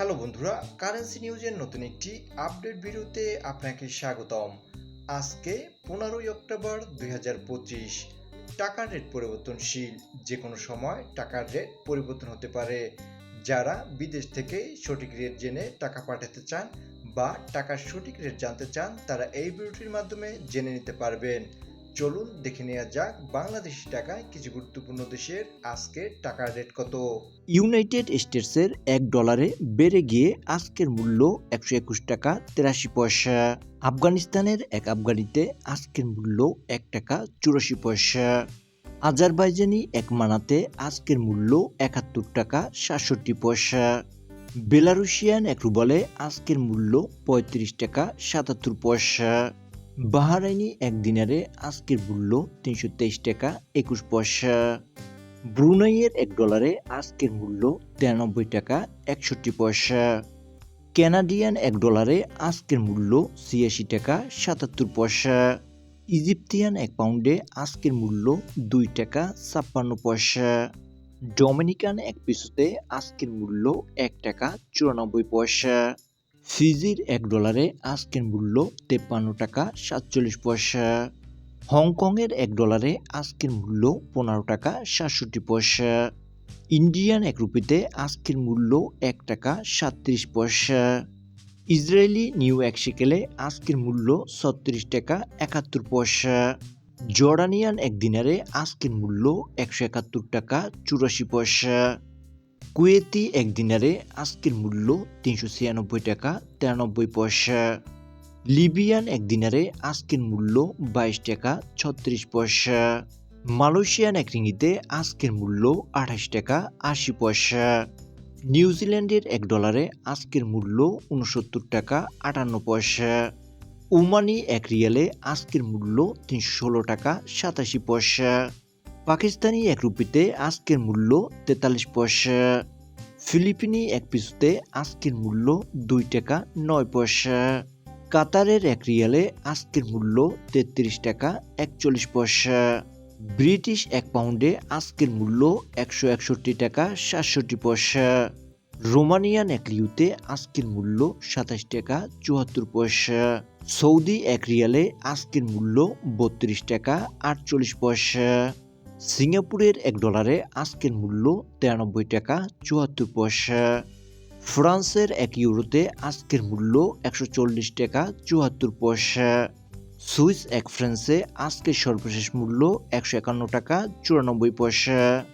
Hello বন্ধুরা currency নিউজের নতুন একটি আপডেট ভিডিওতে আপনাকে স্বাগতম। আজকে পনেরোই অক্টোবর দুই হাজার পঁচিশ, টাকার রেট পরিবর্তনশীল যে কোনো সময় টাকার রেট পরিবর্তন হতে পারে। যারা বিদেশ থেকে সঠিক রেট জেনে টাকা পাঠাতে চান বা টাকার সঠিক রেট জানতে চান, তারা এই ভিডিওটির মাধ্যমে জেনে নিতে পারবেন। চলুন দেখে নেওয়া যাক বাংলাদেশি টাকায় কিছু গুরুত্বপূর্ণ দেশের আজকে টাকার রেট কত। ইউনাইটেড স্টেটসের এক ডলারে বেড়ে গিয়ে আজকের মূল্য একশো একুশ টাকা তেরাশি পয়সা। আফগানিস্তানের এক আফগানিতে আজকের মূল্য এক টাকা চুরাশি পয়সা। আজারবাইজানি এক মানাতে আজকের মূল্য একাত্তর টাকা সাতষট্টি পয়সা। বেলারুশিয়ান এক রুবলে আজকের মূল্য পঁয়ত্রিশ টাকা সাতাত্তর পয়সা। বাহারাইনি এক দিনারে আজকের মূল্য তিনশো তেইশ টাকা একুশ পয়সা। ব্রুনাইয়ের এক ডলারে আজকের মূল্য তিরানব্বই টাকা একষট্টি পয়সা। ক্যানাডিয়ান এক ডলারে আজকের মূল্য ছিয়াশি টাকা সাতাত্তর পয়সা। ইজিপ্তিয়ান এক পাউন্ডে আজকের মূল্য দুই টাকা ছাপ্পান্ন পয়সা। ডোমিনিকান এক পিসুতে আজকের মূল্য এক টাকা চুরানব্বই পয়সা। ফিজির এক ডলারে আজকের মূল্য তেপ্পান্ন টাকা সাতচল্লিশ পয়সা। হংকংয়ের এক ডলারে আজকের মূল্য পনেরো টাকা সাতষট্টি পয়সা। ইন্ডিয়ান এক রুপিতে আজকের মূল্য এক টাকা সাতত্রিশ পয়সা। ইসরায়েলি নিউ এক শিকেলে আজকের মূল্য ছত্রিশ টাকা একাত্তর পয়সা। জর্ডানিয়ান এক দিনারে আজকের মূল্য একশো একাত্তর টাকা চুরাশি পয়সা। কুয়েতি এক দিনারে আজকের মূল্য তিনশো ছিয়ানব্বই টাকা তিরানব্বই পয়সা। লিবিয়ান এক দিনারে আজকের মূল্য বাইশ টাকা ছত্রিশ পয়সা। মালয়েশিয়ান এক রিঙ্গিতে আজকের মূল্য আঠাশ টাকা আশি পয়সা। নিউজিল্যান্ডের এক ডলারে আজকের মূল্য উনসত্তর টাকা আটান্ন পয়সা। ওমানি এক রিয়ালে আজকের মূল্য তিনশো ষোলো টাকা সাতাশি পয়সা। পাকিস্তানি এক রুপিতে আজকের মূল্য তেতাল্লিশ পয়সা। ফিলিপিনি এক পিসুতে আজকের মূল্য দুই টাকা নয় পয়সা। কাতারের এক রিয়ালে আজকের মূল্য তেত্রিশ টাকা একচল্লিশ পয়সা। ব্রিটিশ এক পাউন্ডে আজকের মূল্য একশো একষট্টি টাকা সাতষট্টি পয়সা। রোমানিয়ান এক লিউতে আজকের মূল্য সাতাশ টাকা চুয়াত্তর পয়সা। সৌদি এক রিয়ালে আজকের মূল্য বত্রিশ টাকা আটচল্লিশ পয়সা। সিঙ্গাপুরের এক ডলারে আজকের মূল্য তিরানব্বই টাকা চুয়াত্তর পয়সা। ফ্রান্সের এক ইউরোতে আজকের মূল্য একশো চল্লিশ টাকা চুয়াত্তর পয়সা। সুইস এক ফ্রান্সে আজকের সর্বশেষ মূল্য একশো একান্ন টাকা চুরানব্বই পয়সা।